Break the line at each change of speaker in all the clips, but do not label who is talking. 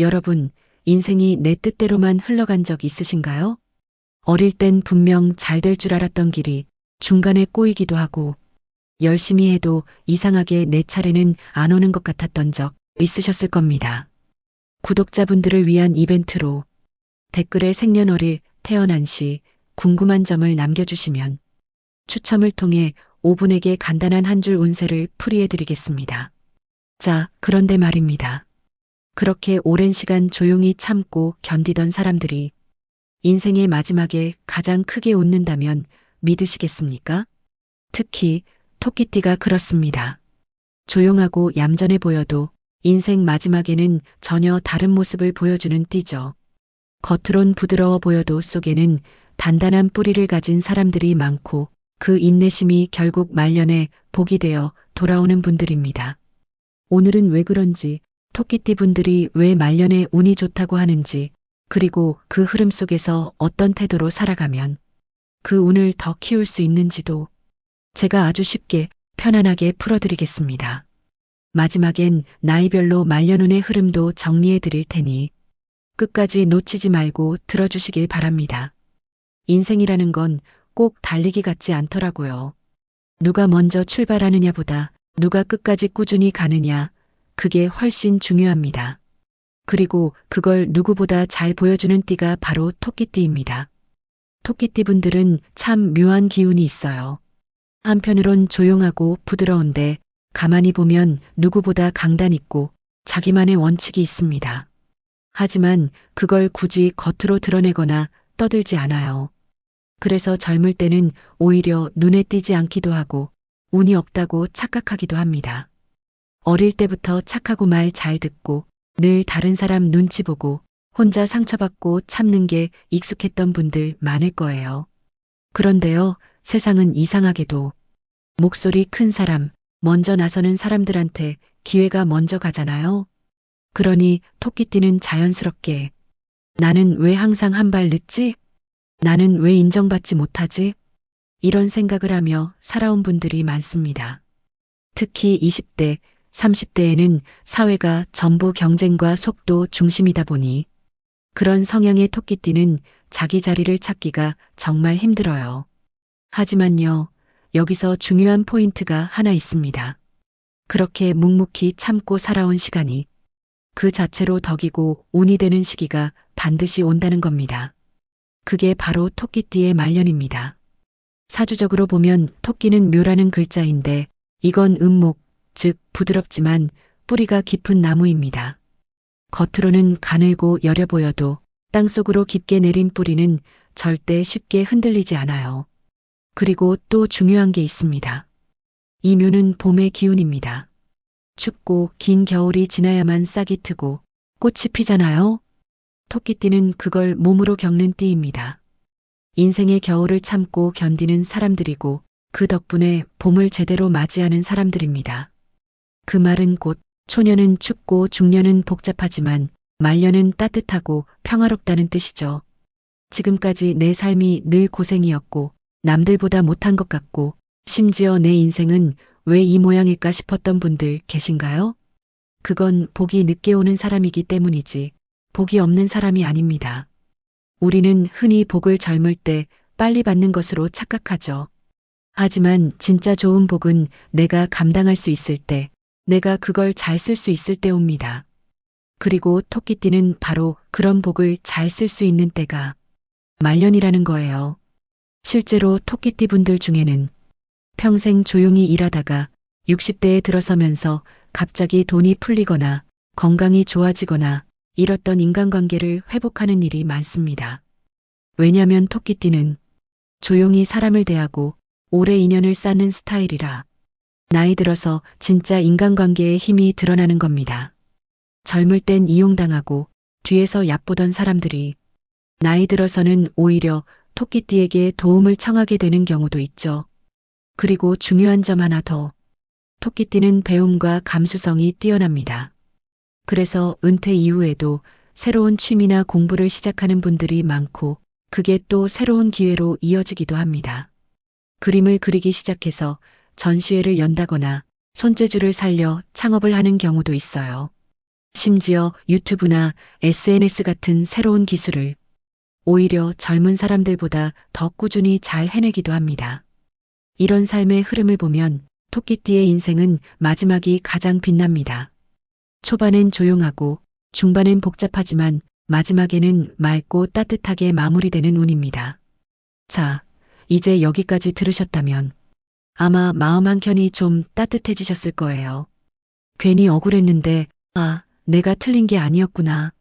여러분, 인생이 내 뜻대로만 흘러간 적 있으신가요? 어릴 땐 분명 잘 될 줄 알았던 길이 중간에 꼬이기도 하고 열심히 해도 이상하게 내 차례는 안 오는 것 같았던 적 있으셨을 겁니다. 구독자분들을 위한 이벤트로 댓글에 생년월일, 태어난 시, 궁금한 점을 남겨주시면 추첨을 통해 5분에게 간단한 한 줄 운세를 풀이해드리겠습니다. 자, 그런데 말입니다. 그렇게 오랜 시간 조용히 참고 견디던 사람들이 인생의 마지막에 가장 크게 웃는다면 믿으시겠습니까? 특히 토끼띠가 그렇습니다. 조용하고 얌전해 보여도 인생 마지막에는 전혀 다른 모습을 보여주는 띠죠. 겉으론 부드러워 보여도 속에는 단단한 뿌리를 가진 사람들이 많고 그 인내심이 결국 말년에 복이 되어 돌아오는 분들입니다. 오늘은 왜 그런지 토끼띠 분들이 왜 말년에 운이 좋다고 하는지 그리고 그 흐름 속에서 어떤 태도로 살아가면 그 운을 더 키울 수 있는지도 제가 아주 쉽게 편안하게 풀어드리겠습니다. 마지막엔 나이별로 말년운의 흐름도 정리해 드릴 테니 끝까지 놓치지 말고 들어주시길 바랍니다. 인생이라는 건 꼭 달리기 같지 않더라고요. 누가 먼저 출발하느냐보다 누가 끝까지 꾸준히 가느냐, 그게 훨씬 중요합니다. 그리고 그걸 누구보다 잘 보여주는 띠가 바로 토끼띠입니다. 토끼띠 분들은 참 묘한 기운이 있어요. 한편으론 조용하고 부드러운데 가만히 보면 누구보다 강단 있고 자기만의 원칙이 있습니다. 하지만 그걸 굳이 겉으로 드러내거나 떠들지 않아요. 그래서 젊을 때는 오히려 눈에 띄지 않기도 하고 운이 없다고 착각하기도 합니다. 어릴 때부터 착하고 말 잘 듣고 늘 다른 사람 눈치 보고 혼자 상처받고 참는 게 익숙했던 분들 많을 거예요. 그런데요, 세상은 이상하게도 목소리 큰 사람, 먼저 나서는 사람들한테 기회가 먼저 가잖아요. 그러니 토끼띠는 자연스럽게 나는 왜 항상 한 발 늦지? 나는 왜 인정받지 못하지? 이런 생각을 하며 살아온 분들이 많습니다. 특히 20대, 30대에는 사회가 전부 경쟁과 속도 중심이다 보니 그런 성향의 토끼띠는 자기 자리를 찾기가 정말 힘들어요. 하지만요, 여기서 중요한 포인트가 하나 있습니다. 그렇게 묵묵히 참고 살아온 시간이 그 자체로 덕이고 운이 되는 시기가 반드시 온다는 겁니다. 그게 바로 토끼띠의 말년입니다. 사주적으로 보면 토끼는 묘라는 글자인데 이건 음목, 즉 부드럽지만 뿌리가 깊은 나무입니다. 겉으로는 가늘고 여려 보여도 땅속으로 깊게 내린 뿌리는 절대 쉽게 흔들리지 않아요. 그리고 또 중요한 게 있습니다. 이 묘는 봄의 기운입니다. 춥고 긴 겨울이 지나야만 싹이 트고 꽃이 피잖아요. 토끼띠는 그걸 몸으로 겪는 띠입니다. 인생의 겨울을 참고 견디는 사람들이고 그 덕분에 봄을 제대로 맞이하는 사람들입니다. 그 말은 곧 초년은 춥고 중년은 복잡하지만 말년은 따뜻하고 평화롭다는 뜻이죠. 지금까지 내 삶이 늘 고생이었고 남들보다 못한 것 같고 심지어 내 인생은 왜 이 모양일까 싶었던 분들 계신가요? 그건 복이 늦게 오는 사람이기 때문이지 복이 없는 사람이 아닙니다. 우리는 흔히 복을 젊을 때 빨리 받는 것으로 착각하죠. 하지만 진짜 좋은 복은 내가 감당할 수 있을 때, 내가 그걸 잘 쓸 수 있을 때 옵니다. 그리고 토끼띠는 바로 그런 복을 잘 쓸 수 있는 때가 말년이라는 거예요. 실제로 토끼띠 분들 중에는 평생 조용히 일하다가 60대에 들어서면서 갑자기 돈이 풀리거나 건강이 좋아지거나 잃었던 인간관계를 회복하는 일이 많습니다. 왜냐면 토끼띠는 조용히 사람을 대하고 오래 인연을 쌓는 스타일이라 나이 들어서 진짜 인간관계의 힘이 드러나는 겁니다. 젊을 땐 이용당하고 뒤에서 얕보던 사람들이 나이 들어서는 오히려 토끼띠에게 도움을 청하게 되는 경우도 있죠. 그리고 중요한 점 하나 더. 토끼띠는 배움과 감수성이 뛰어납니다. 그래서 은퇴 이후에도 새로운 취미나 공부를 시작하는 분들이 많고 그게 또 새로운 기회로 이어지기도 합니다. 그림을 그리기 시작해서 전시회를 연다거나 손재주를 살려 창업을 하는 경우도 있어요. 심지어 유튜브나 SNS 같은 새로운 기술을 오히려 젊은 사람들보다 더 꾸준히 잘 해내기도 합니다. 이런 삶의 흐름을 보면 토끼띠의 인생은 마지막이 가장 빛납니다. 초반엔 조용하고 중반엔 복잡하지만 마지막에는 맑고 따뜻하게 마무리되는 운입니다. 자, 이제 여기까지 들으셨다면 아마 마음 한켠이 좀 따뜻해지셨을 거예요. 괜히 억울했는데, 아, 내가 틀린 게 아니었구나.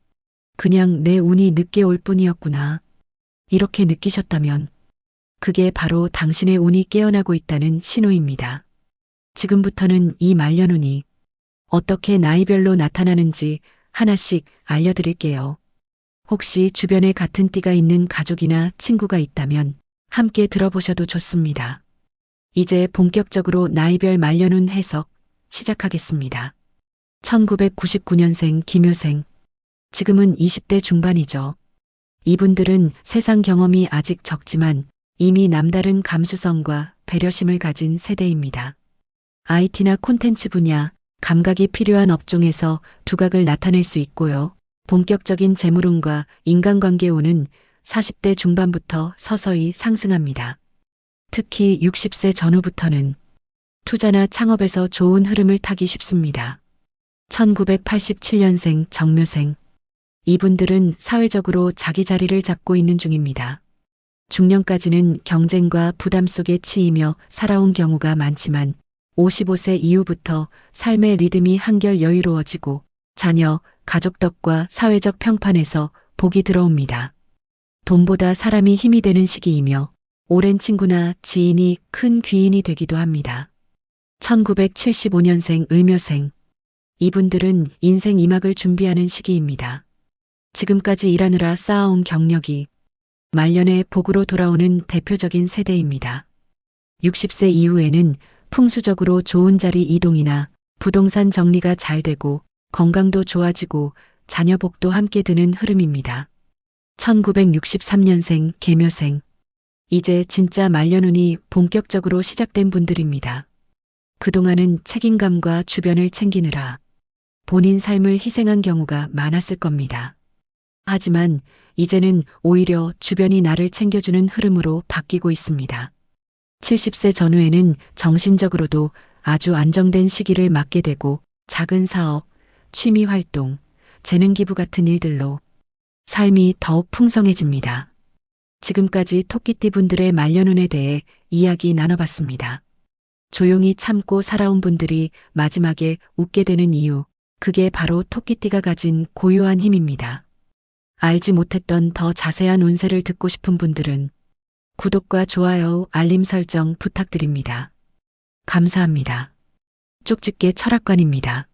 그냥 내 운이 늦게 올 뿐이었구나. 이렇게 느끼셨다면 그게 바로 당신의 운이 깨어나고 있다는 신호입니다. 지금부터는 이 말년운이 어떻게 나이별로 나타나는지 하나씩 알려드릴게요. 혹시 주변에 같은 띠가 있는 가족이나 친구가 있다면 함께 들어보셔도 좋습니다. 이제 본격적으로 나이별 말년운 해석 시작하겠습니다. 1999년생 김효생. 지금은 20대 중반이죠. 이분들은 세상 경험이 아직 적지만 이미 남다른 감수성과 배려심을 가진 세대입니다. IT나 콘텐츠 분야, 감각이 필요한 업종에서 두각을 나타낼 수 있고요. 본격적인 재물운과 인간관계 운은 40대 중반부터 서서히 상승합니다. 특히 60세 전후부터는 투자나 창업에서 좋은 흐름을 타기 쉽습니다. 1987년생 정묘생. 이분들은 사회적으로 자기 자리를 잡고 있는 중입니다. 중년까지는 경쟁과 부담 속에 치이며 살아온 경우가 많지만 55세 이후부터 삶의 리듬이 한결 여유로워지고 자녀, 가족 덕과 사회적 평판에서 복이 들어옵니다. 돈보다 사람이 힘이 되는 시기이며 오랜 친구나 지인이 큰 귀인이 되기도 합니다. 1975년생 을묘생. 이분들은 인생 이막을 준비하는 시기입니다. 지금까지 일하느라 쌓아온 경력이 말년에 복으로 돌아오는 대표적인 세대입니다. 60세 이후에는 풍수적으로 좋은 자리 이동이나 부동산 정리가 잘 되고 건강도 좋아지고 자녀 복도 함께 드는 흐름입니다. 1963년생 개묘생. 이제 진짜 말년운이 본격적으로 시작된 분들입니다. 그동안은 책임감과 주변을 챙기느라 본인 삶을 희생한 경우가 많았을 겁니다. 하지만 이제는 오히려 주변이 나를 챙겨주는 흐름으로 바뀌고 있습니다. 70세 전후에는 정신적으로도 아주 안정된 시기를 맞게 되고 작은 사업, 취미 활동, 재능 기부 같은 일들로 삶이 더욱 풍성해집니다. 지금까지 토끼띠 분들의 말년운에 대해 이야기 나눠봤습니다. 조용히 참고 살아온 분들이 마지막에 웃게 되는 이유, 그게 바로 토끼띠가 가진 고유한 힘입니다. 알지 못했던 더 자세한 운세를 듣고 싶은 분들은 구독과 좋아요, 알림 설정 부탁드립니다. 감사합니다. 쪽집게 철학관입니다.